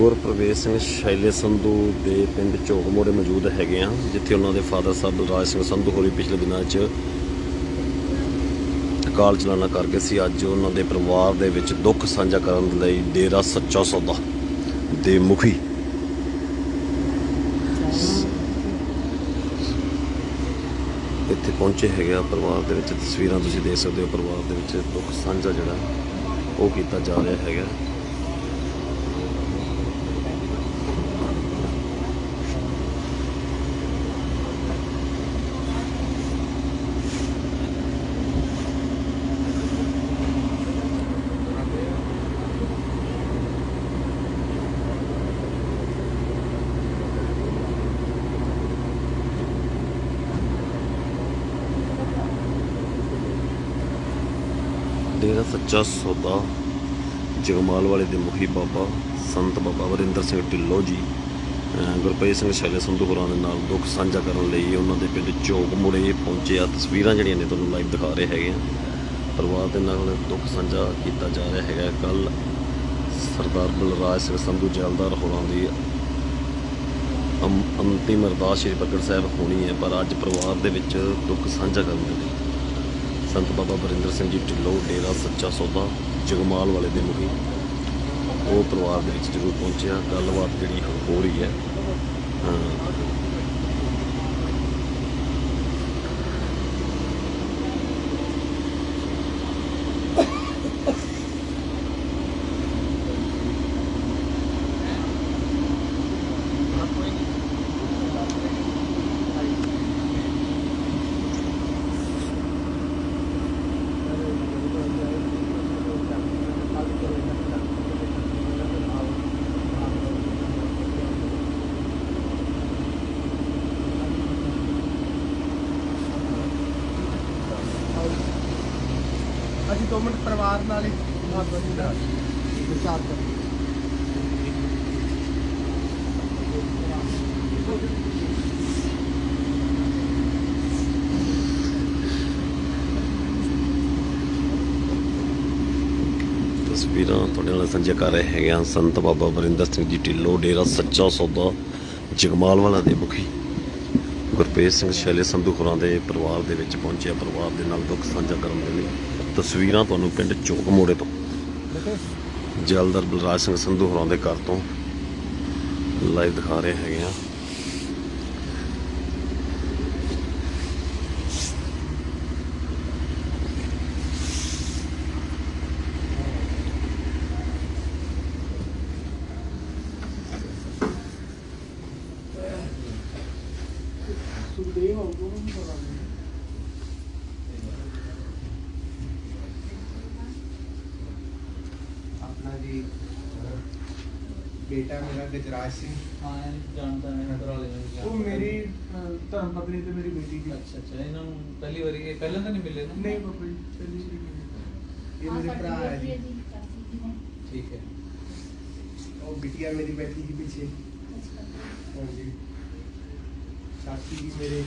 ਗੁਰਪ੍ਰਵੇਸ਼ ਸਿੰਘ ਸ਼ੈਲੇ ਸੰਧੂ ਦੇ ਪਿੰਡ ਝੋਕ ਮੋੜੇ ਮੌਜੂਦ ਹੈਗੇ ਆ ਜਿੱਥੇ ਉਹਨਾਂ ਦੇ ਫਾਦਰ ਸਾਹਿਬ ਬਲਰਾਜ ਸਿੰਘ ਸੰਧੂ ਹੋਰੀ ਪਿਛਲੇ ਦਿਨਾਂ 'ਚ ਅਕਾਲ ਚਲਾਣਾ ਕਰ ਗਏ ਸੀ। ਅੱਜ ਉਹਨਾਂ ਦੇ ਪਰਿਵਾਰ ਦੇ ਵਿੱਚ ਦੁੱਖ ਸਾਂਝਾ ਕਰਨ ਲਈ ਡੇਰਾ ਸੱਚਾ ਸੌਦਾ ਦੇ ਮੁਖੀ। ਇੱਥੇ ਪਹੁੰਚੇ ਹੈਗੇ ਆ ਪਰਿਵਾਰ ਦੇ ਵਿੱਚ। ਤਸਵੀਰਾਂ ਤੁਸੀਂ ਦੇਖ ਸਕਦੇ ਹੋ, ਪਰਿਵਾਰ ਦੇ ਵਿੱਚ ਦੁੱਖ ਸਾਂਝਾ ਜਿਹੜਾ ਉਹ ਕੀਤਾ ਜਾ ਰਿਹਾ ਹੈਗਾ ਡੇਰਾ ਸੱਚਾ ਸੌਦਾ, ਜਗਮਾਲ ਵਾਲੇ ਦੇ ਮੁਖੀ ਬਾਬਾ ਸੰਤ ਬਾਬਾ ਵਰਿੰਦਰ ਸਿੰਘ ਢਿੱਲੋਂ ਜੀ ਗੁਰਪ੍ਰੀਤ ਸਿੰਘ ਸ਼ੈਲੇ ਸੰਧੂ ਹੋਰਾਂ ਦੇ ਨਾਲ ਦੁੱਖ ਸਾਂਝਾ ਕਰਨ ਲਈ ਉਹਨਾਂ ਦੇ ਪਿੰਡ ਝੋਕ ਮੁੜੇ ਪਹੁੰਚੇ। ਆ ਤਸਵੀਰਾਂ ਜਿਹੜੀਆਂ ਨੇ ਤੁਹਾਨੂੰ ਲਾਈਵ ਦਿਖਾ ਰਹੇ ਹੈਗੇ ਆ। ਪਰਿਵਾਰ ਦੇ ਨਾਲ ਦੁੱਖ ਸਾਂਝਾ ਕੀਤਾ ਜਾ ਰਿਹਾ ਹੈਗਾ। ਕੱਲ ਸਰਦਾਰ ਬਲਰਾਜ ਸਿੰਘ ਸੰਧੂ ਜੈਲਦਾਰ ਹੋਰਾਂ ਦੀ ਅੰਮ- ਅੰਤਿਮ ਅਰਦਾਸ ਸ਼੍ਰੀ ਪ੍ਰਗਟ ਸਾਹਿਬ ਹੋਣੀ ਹੈ, ਪਰ ਅੱਜ ਪਰਿਵਾਰ ਦੇ ਵਿੱਚ ਦੁੱਖ ਸਾਂਝਾ ਕਰਨ ਦੇ ਲਈ ਸੰਤ ਬਾਬਾ ਬਰਿੰਦਰ ਸਿੰਘ ਜੀ ਢਿੱਲੋਂ, ਡੇਰਾ ਸੱਚਾ ਸੌਦਾ, ਜਗਮਾਲ ਵਾਲੇ ਦੇ ਮੁਖੀ ਉਹ ਪਰਿਵਾਰ ਦੇ ਵਿੱਚ ਜ਼ਰੂਰ ਪਹੁੰਚਿਆ। ਗੱਲਬਾਤ ਜਿਹੜੀ ਹੋ ਰਹੀ ਹੈ ਅਸੀਂ 2 ਮਿੰਟ ਪਰਿਵਾਰ ਨਾਲ ਹੀ ਬਾਤ ਵਧੀਆ ਵਿਚਾਰ ਕਰ ਤਸਵੀਰਾਂ ਤੁਹਾਡੇ ਨਾਲ ਸਾਂਝਾ ਕਰ ਰਹੇ ਹੈਗੇ ਆ ਸੰਤ ਬਾਬਾ ਬਰਿੰਦਰ ਸਿੰਘ ਜੀ ਢਿੱਲੋਂ, ਡੇਰਾ ਸੱਚਾ ਸੌਦਾ ਜਗਮਾਲ ਵਾਲਾ ਦੇ ਮੁਖੀ ਗੁਰਪ੍ਰੀਤ ਸਿੰਘ ਸ਼ੈਲੇ ਸੰਧੂ ਹੋਰਾਂ ਦੇ ਪਰਿਵਾਰ ਦੇ ਵਿੱਚ ਪਹੁੰਚਿਆ, ਪਰਿਵਾਰ ਦੇ ਨਾਲ ਦੁੱਖ ਸਾਂਝਾ ਕਰਨ ਦੇ ਲਈ। ਤਸਵੀਰਾਂ ਤੁਹਾਨੂੰ ਪਿੰਡ ਚੋਕ ਮੋੜੇ ਤੋਂ ਜਲਦਰ ਬਲਰਾਜ ਸਿੰਘ ਸੰਧੂ ਹੋਰਾਂ ਦੇ ਘਰ ਤੋਂ। ਲਾਈਵ ਦਿਖਾ ਰਹੇ ਹੈਗੇ ਆ ਸੁਖਦੇਵ ਆਉਗਾ ਉਹਨੂੰ ਪਤਾ ਨਹੀਂ ਆਪਣਾ ਜੀ ਬੇਟਾ ਮੇਰਾ ਗਜਰਾਜ ਸਿੰਘ ਹਾਂ ਇਹ ਜਾਣਦਾ ਮੈਂ ਕਰਾ ਲਿਆ ਉਹ ਮੇਰੀ ਅਹ, ਧਰਮ ਪਤਨੀ ਤੇ ਮੇਰੀ ਬੇਟੀ ਦੀ ਅੱਛਾ ਅੱਛਾ ਇਹਨਾਂ ਨੂੰ ਪਹਿਲੀ ਵਾਰੀ ਇਹ ਪਹਿਲਾਂ ਤਾਂ ਨਹੀਂ ਮਿਲੇ ਨਾ ਨਹੀਂ ਬਾਬਾ ਜੀ ਪਹਿਲੀ ਵਾਰੀ ਮਿਲੀ। ਇਹ ਮੇਰੇ ਭਰਾ ਹੈ ਜੀ ਠੀਕ ਹੈ ਉਹ ਬਿਟਿਆ ਮੇਰੀ ਬੈਠੀ ਸੀ ਪਿੱਛੇ ਹਾਂਜੀ ਚਾਚੀ ਜੀ ਮੇਰੇ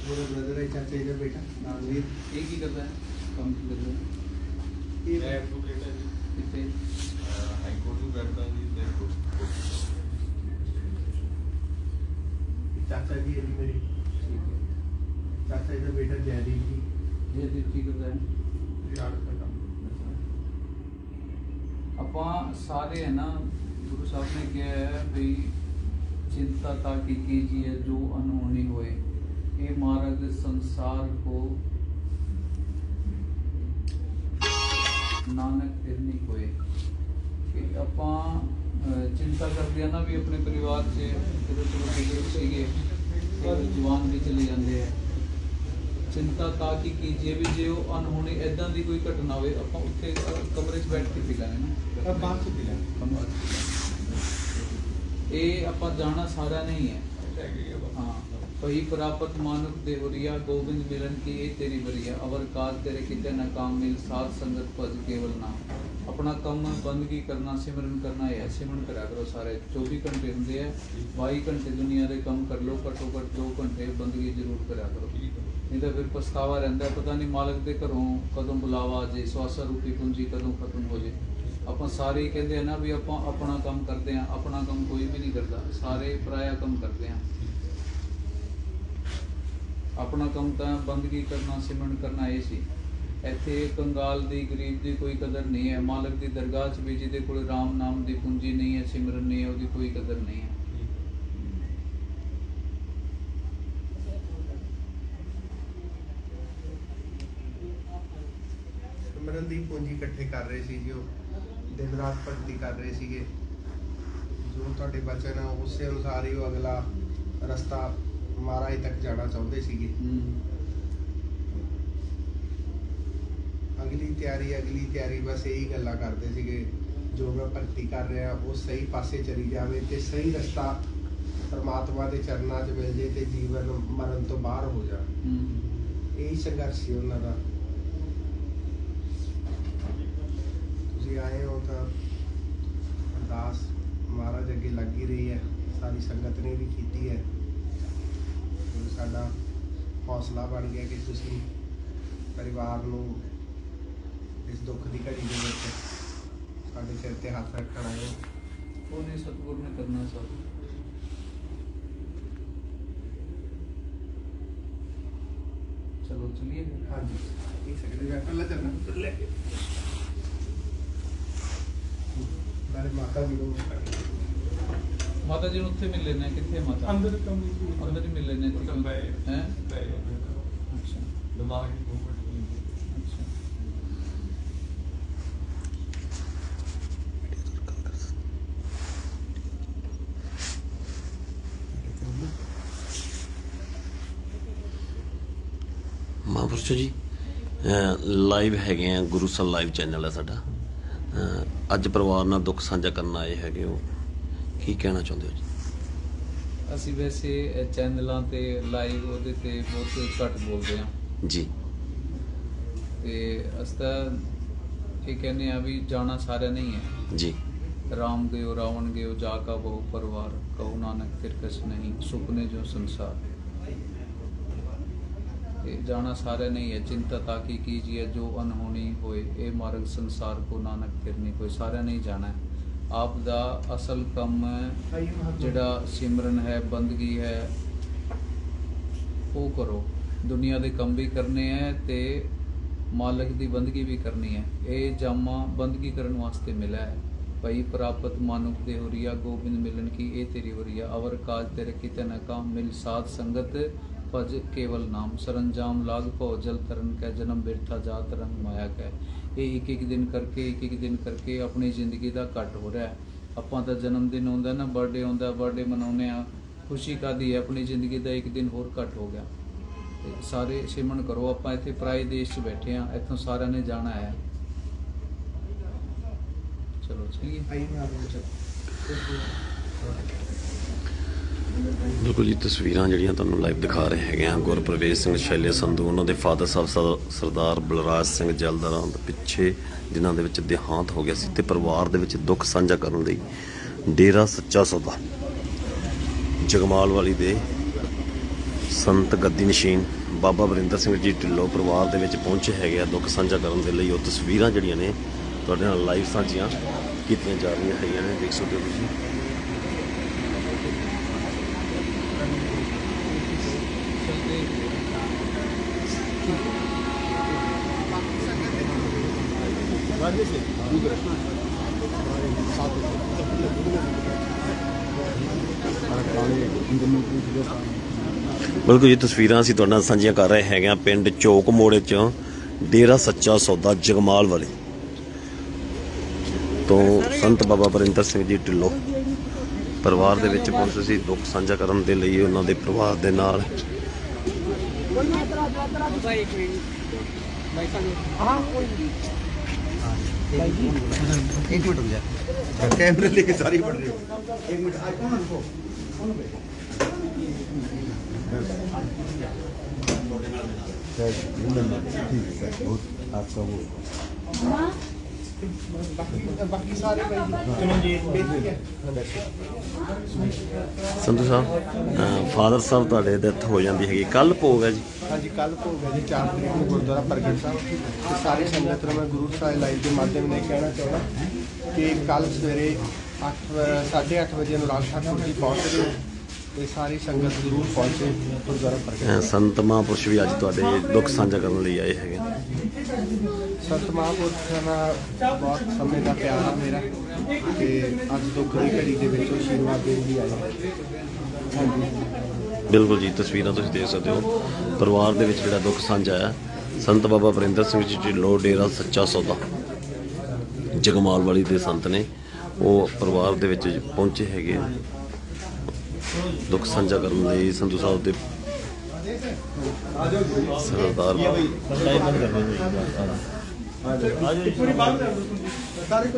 ਮੇਰੇ ਬ੍ਰਦਰ ਹੈ ਚਾਚਾ ਜੀ ਦਾ ਬੇਟਾ ਨਾਨਵੀਰ ਇਹ ਕੀ ਕਰਦਾ ਹੈ ਕੰਮ ਕੀ ਕਰਦਾ ਹੈ ਇਹ ਮੈਂ ਐਡਵੋਕੇਟ ਹਾਂ ਜੀ ਕਿੱਥੇ ਹਾਈ ਕੋਰਟ ਨੂੰ ਕਰਦਾ ਜੀ ਤੇ ਚਾਚਾ ਜੀ ਹੈ ਜੀ ਮੇਰੀ ਠੀਕ ਹੈ ਚਾਚਾ ਜੀ ਦਾ ਬੇਟਾ ਜੈਦੀਪ ਜੀ ਇਹ ਦੀ ਕੀ ਕਰਦਾ ਹੈ ਯਾਰ ਦਾ ਕੰਮ ਆਪਾਂ ਸਾਰੇ ਹੈ ਨਾ ਗੁਰੂ ਸਾਹਿਬ ਨੇ ਕਿਹਾ ਹੈ ਵੀ चिंता ताकि कीजिए जो अनहोनी होए ये मार्ग संसार को ਨਾਨਕ ਫਿਰਨੀ ਹੋਏ ਕਿ ਆਪਾਂ ਚਿੰਤਾ ਕਰਦੇ ਆ ਨਾ ਵੀ ਆਪਣੇ ਪਰਿਵਾਰ 'ਚ ਜਿਹੜੇ ਚਲੋ ਬਜ਼ੁਰਗ ਸੀਗੇ ਪਰ ਜਵਾਨ ਵੀ ਚਲੇ ਜਾਂਦੇ ਆ। ਚਿੰਤਾ ਤਾਂ ਕਿ ਕੀਜੀਏ ਵੀ ਜੇ ਉਹ ਅਨਹੋਣੀ ਐਦਾਂ ਦੀ ਕੋਈ ਘਟਨਾ ਹੋਵੇ ਆਪਾਂ ਉੱਥੇ ਕਮਰੇ 'ਚ ਬੈਠ ਕੇ ਪੀ ਲੈਣੇ ਨਾ। ਬਾਅਦ 'ਚ ਪੀ ਲੈਣੇ ਇਹ ਆਪਾਂ ਜਾਣਾ ਸਾਰਾ ਨਹੀਂ ਹੈ ਭਈ ਪ੍ਰਾਪਤ ਮਾਨੁਕ ਦੇਹੁਰੀਆ ਗੋਬਿੰਦ ਮਿਲਨ ਕੀ ਇਹ ਤੇਰੀ ਬਰੀਆ ਅਵਰ ਕਾਜ ਤੇਰੇ ਕਿਤੇ ਨਾ ਕਾਮ ਮਿਲ, ਸਾਧ ਸੰਗਤ ਪਦ ਕੇਵਲ ਨਾ। ਆਪਣਾ ਕੰਮ ਬੰਦਗੀ ਕਰਨਾ, ਸਿਮਰਨ ਕਰਨਾ ਹੈ, ਸਿਮਰਨ ਕਰਿਆ ਕਰੋ ਸਾਰੇ। 24 ਘੰਟੇ ਹੁੰਦੇ ਆ 22 ਘੰਟੇ ਦੁਨੀਆ ਦੇ ਕੰਮ ਕਰ ਲੋ ਘੱਟੋ ਘੱਟ 2 ਘੰਟੇ ਬੰਦਗੀ ਜ਼ਰੂਰ ਕਰਿਆ ਕਰੋ। ਨਹੀਂ ਤਾਂ ਫਿਰ ਪਛਤਾਵਾ ਰਹਿੰਦਾ ਪਤਾ ਨਹੀਂ ਮਾਲਕ ਦੇ ਘਰੋਂ ਕਦੋਂ ਬੁਲਾਵਾ ਜੇ, ਸਵਾਸਾ ਰੂਪੀ ਪੂੰਜੀ ਕਦੋਂ ਖਤਮ ਹੋ ਜੇ। ਆਪਾਂ ਸਾਰੇ ਕਹਿੰਦੇ ਆ ਨਾ ਵੀ ਆਪਾਂ ਆਪਣਾ ਕੰਮ ਕਰਦੇ ਆ ਆਪਣਾ ਕੰਮ ਕੋਈ ਵੀ ਨਹੀਂ ਕਰਦਾ। ਸਾਰੇ ਪਰਾਇਆ ਕੰਮ ਕਰਦੇ ਆ ਆਪਣਾ ਕੰਮ ਤਾਂ ਬੰਦਗੀ ਕਰਨਾ, ਸਿਮਰਨ ਕਰਨਾ ਇਹ ਸੀ। ਇੱਥੇ ਕੰਗਾਲ ਦੀ, ਗਰੀਬ ਦੀ ਕੋਈ ਕਦਰ ਨਹੀਂ ਹੈ। ਮਾਲਕ ਦੀ ਦਰਗਾਹ 'ਚ ਵੀ ਜਿਹਦੇ ਕੋਲ ਰਾਮ ਨਾਮ ਦੀ ਪੂੰਜੀ ਨਹੀਂ ਹੈ, ਸਿਮਰਨ ਨਹੀਂ ਹੈ, ਉਹਦੀ ਕੋਈ ਕਦਰ ਨਹੀਂ ਹੈ। ਸਿਮਰਨ ਦੀ ਪੂੰਜੀ ਇਕੱਠੇ ਕਰ ਰਹੇ ਸੀ ਜੀ ਉਹ। ਦਿਨ ਰਾਤ ਭਗਤੀ ਕਰ ਰਹੇ ਸੀਗੇ। ਜੋ ਤੁਹਾਡੇ ਬਚਨ ਆ, ਉਸੇ ਅਨੁਸਾਰ ਹੀ ਉਹ ਅਗਲਾ ਰਸਤਾ ਮਹਾਰਾਜ ਤੱਕ ਜਾਣਾ ਚਾਹੁੰਦੇ ਸੀਗੇ। ਅਗਲੀ ਤਿਆਰੀ ਅਗਲੀ ਤਿਆਰੀ ਬਸ ਇਹੀ ਗੱਲਾਂ ਕਰਦੇ ਸੀਗੇ। ਜੋ ਮੈਂ ਭਗਤੀ ਕਰ ਰਿਹਾ ਉਹ ਸਹੀ ਪਾਸੇ ਚਲੀ ਜਾਵੇ ਤੇ ਸਹੀ ਰਸਤਾ ਪਰਮਾਤਮਾ ਦੇ ਚਰਨਾਂ 'ਚ ਮਿਲ ਜੇ ਤੇ ਜੀਵਨ ਮਰਨ ਤੋਂ ਬਾਹਰ ਹੋ ਜਾ ਇਹੀ ਸੰਘਰਸ਼ ਸੀ ਉਹਨਾਂ ਦਾ। ਤੁਸੀਂ ਆਏ ਹੋ ਤਾਂ ਅਰਦਾਸ ਮਹਾਰਾਜ ਅੱਗੇ ਲੱਗ ਹੀ ਰਹੀ ਹੈ। ਸਾਰੀ ਸੰਗਤ ਨੇ ਵੀ ਕੀਤੀ ਹੈ। ਤੇ ਸਾਡਾ ਹੌਸਲਾ ਬਣ ਗਿਆ ਕਿ ਤੁਸੀਂ ਪਰਿਵਾਰ ਨੂੰ ਇਸ ਦੁੱਖ ਦੀ ਘੜੀ ਦੇ ਵਿੱਚ ਸਾਡੇ ਸਿਰ ਤੇ ਹੱਥ ਰੱਖਣ ਆਏ ਹੋ। ਉਹਨੇ ਸਤਿਗੁਰ ਨੇ ਕਰਨਾ ਸਭ। ਚਲੋ ਚਲਿਏ। ਹਾਂਜੀ। ਇੱਕ ਸੈਕਿੰਡ ਮੈਂ ਕੱਲਾ ਚੱਲਣਾ। ਲੈ ਕੇ ਨਾਲੇ ਮਾਤਾ ਜੀ ਨੂੰ ਮਾਤਾ ਜੀ ਨੂੰ ਉੱਥੇ ਮਿਲ ਲੈਣਾ ਕਿੱਥੇ ਮਾਤਾ? ਅੰਦਰ ਕੰਮ ਅੰਦਰ ਹੀ ਮਿਲ ਲੈਣੇ ਹੈ? ਅੱਛਾ। ਦਿਮਾਗ ਦੀ ਮੂਵਮੈਂਟ ਅੱਛਾ। ਮਹਾਂਪੁਰਸ਼ੋ ਜੀ ਲਾਈਵ ਹੈਗੇ ਆ ਗੁਰੂ ਸਰ ਲਾਈਵ ਚੈਨਲ ਹੈ ਸਾਡਾ। ਅੱਜ ਪਰਿਵਾਰ ਨਾਲ ਦੁੱਖ ਸਾਂਝਾ ਕਰਨ ਆਏ ਹੈਗੇ ਹੋ। ਕੀ ਕਹਿਣਾ ਚਾਹੁੰਦੇ ਹੋ ਜੀ? ਅਸੀਂ ਵੈਸੇ ਇਹ ਚੈਨਲਾਂ ਤੇ ਲਾਈਵ ਉਹਦੇ ਤੇ ਬਹੁਤ ਘੱਟ ਬੋਲਦੇ ਹਾਂ। ਜੀ। ਤੇ ਅਸਤਾ ਇਹ ਕਹਿੰਦੇ ਆ ਵੀ ਜਾਣਾ ਸਾਰਿਆਂ ਨਹੀਂ ਹੈ ਜੀ। ਰਾਮ ਗਇਓ ਰਾਵਣ ਗਇਓ ਜਾ ਕਾ ਬਹੁ ਪਰਿਵਾਰ ਕਹੂ ਨਾਨਕ ਫਿਰ ਕਛ ਨਹੀਂ ਸੁਪਨੇ ਜੋ ਸੰਸਾਰ। ਤੇ ਜਾਣਾ ਸਾਰਿਆਂ ਨਹੀਂ ਹੈ ਚਿੰਤਾ ਤਾਂ ਕੀ ਕੀਜੀਏ ਜੋ ਅਨਹੋਣੀ ਹੋਏ ਇਹ ਮਾਰਗ ਸੰਸਾਰ ਕੋ ਨਾਨਕ ਫਿਰ ਨਹੀਂ ਕੋਈ ਸਾਰਿਆਂ ਨਹੀਂ ਜਾਣਾ। ਆਪ ਦਾ ਅਸਲ ਕੰਮ ਜਿਹੜਾ ਸਿਮਰਨ ਹੈ ਬੰਦਗੀ ਹੈ ਉਹ ਕਰੋ। ਦੁਨੀਆ ਦੇ ਕੰਮ ਵੀ ਕਰਨੇ ਹੈ ਤੇ ਮਾਲਕ ਦੀ ਬੰਦਗੀ ਵੀ ਕਰਨੀ ਹੈ। ਇਹ ਜਾਮਾ ਬੰਦਗੀ ਕਰਨ ਵਾਸਤੇ ਮਿਲਿਆ ਹੈ। ਭਈ ਪ੍ਰਾਪਤ ਮਾਨੁਖ ਦੇ ਹੋਰੀਆ ਗੋਬਿੰਦ ਮਿਲਨ ਕੀ ਇਹ ਤੇਰੀ ਹੋਰੀਆ? ਅਵਰ ਕਾਜ ਤੇਰੇ ਕਿਤੇ ਨਾ ਕਾਮ ਮਿਲ ਸਾਧ ਸੰਗਤ ਭਜ ਕੇਵਲ ਨਾਮ। ਸਰੰਜਾਮ ਲਾਗ ਭਉ ਜਲ ਤਰਨ ਕੈ ਜਨਮ ਬਿਰਥਾ ਜਾਤ ਰੰਗ ਮਾਇਆ ਕੈ। ਇਹ ਇੱਕ ਇੱਕ ਦਿਨ ਕਰਕੇ ਇੱਕ ਇੱਕ ਦਿਨ ਕਰਕੇ ਆਪਣੀ ਜ਼ਿੰਦਗੀ ਦਾ ਘਟ ਹੋ ਰਿਹਾ ਆਪਾਂ ਤਾਂ ਜਨਮ ਦਿਨ ਆਉਂਦਾ ਨਾ ਬਰਥਡੇ ਆਉਂਦਾ ਬਰਥਡੇ ਮਨਾਉਂਦੇ ਆ ਖੁਸ਼ੀ ਕਾਦੀ ਹੈ? ਆਪਣੀ ਜ਼ਿੰਦਗੀ ਦਾ ਇੱਕ ਦਿਨ ਹੋਰ ਘਟ ਹੋ ਗਿਆ। ਤੇ ਸਾਰੇ ਸਿਮਰਨ ਕਰੋ, ਆਪਾਂ ਇੱਥੇ ਪਰਾਏ ਦੇਸ਼ 'ਚ ਬੈਠੇ ਆ ਇੱਥੋਂ ਸਾਰਿਆਂ ਨੇ ਜਾਣਾ ਹੈ। ਚਲੋ, ਚਲੀਏ। ਆਈ ਮੈਂ ਆਪ ਨੂੰ ਬਿਲਕੁਲ ਜੀ, ਤਸਵੀਰਾਂ ਜਿਹੜੀਆਂ ਤੁਹਾਨੂੰ ਲਾਈਵ ਦਿਖਾ ਰਹੇ ਹੈਗੇ ਆ, ਗੁਰਪ੍ਰਵੇਸ਼ ਸਿੰਘ ਸ਼ੈਲੇ ਸੰਧੂ, ਉਹਨਾਂ ਦੇ ਫਾਦਰ ਸਾਹਿਬ ਸਰ- ਸਰਦਾਰ ਬਲਰਾਜ ਸਿੰਘ ਜਲਦਾਰਾਂ ਦੇ ਪਿੱਛੇ, ਜਿਨ੍ਹਾਂ ਦੇ ਵਿੱਚ ਦੇਹਾਂਤ ਹੋ ਗਿਆ ਸੀ ਤੇ ਪਰਿਵਾਰ ਦੇ ਵਿੱਚ ਦੁੱਖ ਸਾਂਝਾ ਕਰਨ ਲਈ ਡੇਰਾ ਸੱਚਾ ਸੌਦਾ। ਜਗਮਾਲ ਵਾਲੀ ਦੇ ਸੰਤ ਗੱਦੀ ਨਸ਼ੀਨ ਬਾਬਾ ਵਰਿੰਦਰ ਸਿੰਘ ਜੀ ਢਿੱਲੋਂ ਪਰਿਵਾਰ ਦੇ ਵਿੱਚ ਪਹੁੰਚੇ ਹੈਗੇ ਆ, ਦੁੱਖ ਸਾਂਝਾ ਕਰਨ ਦੇ ਲਈ। ਉਹ ਤਸਵੀਰਾਂ ਜਿਹੜੀਆਂ ਨੇ ਤੁਹਾਡੇ ਨਾਲ ਲਾਈਵ ਸਾਂਝੀਆਂ ਕੀਤੀਆਂ ਜਾ ਰਹੀਆਂ ਹੈਗੀਆਂ ਨੇ, ਦੇਖ ਸਕਦੇ ਹੋ ਤੁਸੀਂ। ਬਿਲਕੁਲ ਜੀ, ਤਸਵੀਰਾਂ ਅਸੀਂ ਤੁਹਾਡੇ ਨਾਲ ਸਾਂਝੀਆਂ ਕਰ ਰਹੇ ਹੈਗੇ ਆ ਪਿੰਡ ਚੌਕ ਮੋੜੇ ਚ, ਡੇਰਾ ਸੱਚਾ ਸੌਦਾ ਜਗਮਾਲ ਵਾਲੇ। ਤੋਂ ਸੰਤ ਬਾਬਾ ਪਰਿੰਦਰ ਸਿੰਘ ਜੀ ਢਿੱਲੋਂ ਪਰਿਵਾਰ ਦੇ ਵਿੱਚ ਪਹੁੰਚੇ ਸੀ ਦੁੱਖ ਸਾਂਝਾ ਕਰਨ ਦੇ ਲਈ ਉਹਨਾਂ ਦੇ ਪਰਿਵਾਰ ਦੇ ਨਾਲ। एक मिनट रुक जा। कैमरे लेके सारी पड़ रही हो एक मिनट आज कौन रुको सर बहुत आपका वो ਬਾਕੀ ਸਾਹਿਬ ਫਾਦਰ ਸਾਹਿਬ ਤੁਹਾਡੇ ਡੈਥ ਹੋ ਜਾਂਦੀ ਹੈਗੀ। ਕੱਲ ਭੋਗ ਹੈ ਜੀ। ਹਾਂਜੀ ਕੱਲ ਭੋਗ ਹੈ ਜੀ 4 ਤਰੀਕ ਨੂੰ ਗੁਰਦੁਆਰਾ ਪ੍ਰਗਟ ਸਾਹਿਬ। ਤੇ ਸਾਰੇ ਸੰਗਤ ਨੂੰ ਗੁਰੂ ਸਾਹਿਬ ਲਾਈਵ ਦੇ ਮਾਧਿਅਮ ਨੇ ਕਹਿਣਾ ਚਾਹੁੰਦਾ ਕਿ ਕੱਲ ਸਵੇਰੇ 8 8:30 ਵਜੇ ਨੂੰ ਰਾਜ ਸਾਹਿਬ ਜੀ ਪਹੁੰਚਦੇ ਤੇ ਸਾਰੀ ਸੰਗਤ ਜ਼ਰੂਰ ਪਹੁੰਚੇ ਗੁਰਦੁਆਰਾ ਪ੍ਰਗਟ ਅਹ ਸੰਤ ਮਹਾਂਪੁਰਸ਼ ਵੀ ਅੱਜ ਤੁਹਾਡੇ ਦੁੱਖ ਸਾਂਝਾ ਕਰਨ ਲਈ ਆਏ ਹੈਗੇ ਸੰਤ ਮਹਾਂਪੁਰਖਾਂ ਦਾ ਬਹੁਤ ਸਮੇਂ ਦਾ ਪਿਆਰ ਆ ਮੇਰਾ ਤੇ ਅੱਜ ਦੁੱਖ ਦੀ ਘੜੀ ਦੇ ਵਿੱਚ ਉਹ ਆਸ਼ੀਰਵਾਦ ਦੇਣ ਲਈ ਆਏ। ਹਾਂਜੀ। ਬਿਲਕੁਲ ਜੀ ਤਸਵੀਰਾਂ ਤੁਸੀਂ ਦੇਖ ਸਕਦੇ ਹੋ। ਪਰਿਵਾਰ ਦੇ ਵਿੱਚ ਜਿਹੜਾ ਦੁੱਖ ਸਾਂਝਾ ਹੈ ਸੰਤ ਬਾਬਾ ਵਰਿੰਦਰ ਸਿੰਘ ਜੀ ਢਿੱਲੋਂ ਡੇਰਾ ਸੱਚਾ ਸੌਦਾ। ਜਗਮਾਲ ਵਾਲੀ ਦੇ ਸੰਤ ਨੇ ਉਹ ਪਰਿਵਾਰ ਦੇ ਵਿੱਚ ਪਹੁੰਚੇ ਹੈਗੇ। ਦੁੱਖ ਸਾਂਝਾ ਕਰਨ ਲਈ ਸੰਧੂ ਸਾਹਿਬ ਦੇ ਸਰਦਾਰ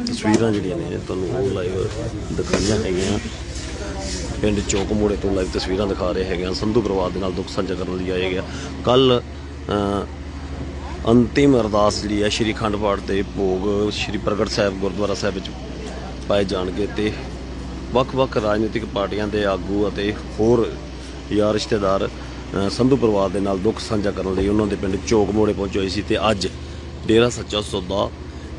ਤਸਵੀਰਾਂ ਜਿਹੜੀਆਂ ਨੇ, ਤੁਹਾਨੂੰ ਲਾਈਵ ਦਿਖਾਈਆਂ ਹੈਗੀਆਂ। ਪਿੰਡ ਚੌਕ ਮੋੜੇ ਤੋਂ ਲਾਈਵ ਤਸਵੀਰਾਂ ਦਿਖਾ ਰਹੇ ਹੈਗੇ ਆ ਸੰਧੂ ਪਰਿਵਾਰ ਦੇ ਨਾਲ ਦੁੱਖ ਸਾਂਝਾ ਕਰਨ ਲਈ ਆਏ ਗਿਆ ਕੱਲ ਅੰਤਿਮ ਅਰਦਾਸ ਜਿਹੜੀ ਹੈ, ਸ਼੍ਰੀ ਅਖੰਡ ਪਾਠ ਦੇ ਭੋਗ ਸ਼੍ਰੀ ਪ੍ਰਗਟ ਸਾਹਿਬ ਗੁਰਦੁਆਰਾ ਸਾਹਿਬ ਵਿੱਚ ਪਾਏ ਜਾਣਗੇ ਤੇ ਵੱਖ-ਵੱਖ ਰਾਜਨੀਤਿਕ ਪਾਰਟੀਆਂ ਦੇ ਆਗੂ ਅਤੇ ਹੋਰ ਯਾਰ ਰਿਸ਼ਤੇਦਾਰ ਸੰਧੂ ਪਰਿਵਾਰ ਦੇ ਨਾਲ ਦੁੱਖ ਸਾਂਝਾ ਕਰਨ ਲਈ ਉਹਨਾਂ ਦੇ ਪਿੰਡ ਚੋਕ ਮੋੜੇ ਪਹੁੰਚੇ ਹੋਏ ਸੀ ਤੇ ਅੱਜ ਡੇਰਾ ਸੱਚਾ ਸੌਦਾ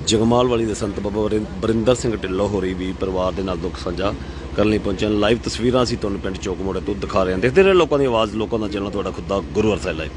ਜਗਮਾਲ ਵਾਲੀ ਦੇ ਸੰਤ ਬਾਬਾ ਵਰਿੰ- ਵਰਿੰਦਰ ਸਿੰਘ ਢਿੱਲੋਂ ਹੋਰੀ ਵੀ ਪਰਿਵਾਰ ਦੇ ਨਾਲ ਦੁੱਖ ਸਾਂਝਾ ਕਰਨ ਲਈ ਪਹੁੰਚੇ ਲਾਈਵ ਤਸਵੀਰਾਂ ਅਸੀਂ ਤੁਹਾਨੂੰ ਪਿੰਡ ਚੌਕ ਮੋੜੇ ਤੋਂ ਦਿਖਾ ਰਹੇ ਹਾਂ। ਦੇਖਦੇ ਰਹੇ ਲੋਕਾਂ ਦੀ ਆਵਾਜ਼, ਲੋਕਾਂ ਦਾ ਚੈਨਲ, ਤੁਹਾਡਾ ਖੁਦ ਦਾ ਗੁਰੂ ਅਰਸਾਈ ਲਾਈਵ